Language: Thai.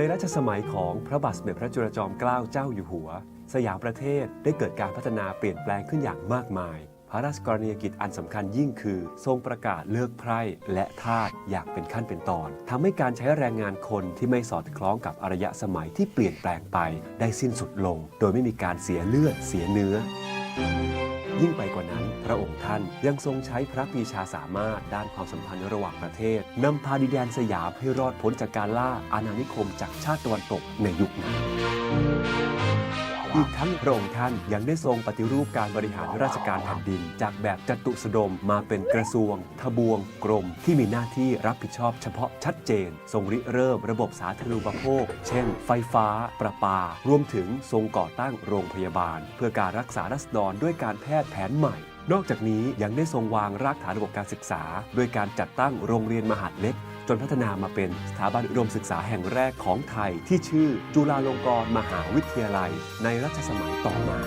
ในรัชสมัยของพระบาทสมเด็จพระจุลจอมเกล้าเจ้าอยู่หัว สยามประเทศได้เกิดการพัฒนาเปลี่ยนแปลงขึ้นอย่างมากมาย พระราชกรณียกิจอันสำคัญยิ่งคือ ทรงประกาศเลิกไพร่และทาสอย่างเป็นขั้นเป็นตอนทำให้การใช้แรงงานคนที่ไม่สอดคล้องกับอารยสมัยที่เปลี่ยนแปลงไปได้สิ้นสุดลง โดยไม่มีการเสียเลือดเสียเนื้อ ยิ่งไปกว่านั้น ระองค์ท่านยังทรงใช้พระปีชาสามารถด้านความสัมพันธ์ระหว่างประเทศนำพาดินแดนสยามให้รอดพ้นจากการล่าอาณานิคมจากชาติตะวันตกในยุคนั้นอีกทั้งพระองค์ท่านยังได้ทรงปฏิรูปการบริหารราชการแผ่นดิน จากแบบจัตุสดมมาเป็นกระทรวง ทบวง กรม ที่มีหน้าที่รับผิดชอบเฉพาะชัดเจน ทรงริเริ่มระบบสาธารณูปโภค เช่น ไฟฟ้า ประปา รวมถึงทรงก่อตั้งโรงพยาบาล เพื่อการรักษารัษฎรด้วยการแพทย์แผนใหม่ นอกจากนี้ยังได้ทรงวางรากฐานระบบการศึกษาด้วยการจัดตั้งโรงเรียนมหาดเล็ก จนพัฒนามาเป็นสถาบันอุดมศึกษาแห่งแรกของไทย ที่ชื่อจุฬาลงกรณ์มหาวิทยาลัย ในรัชสมัยต่อมา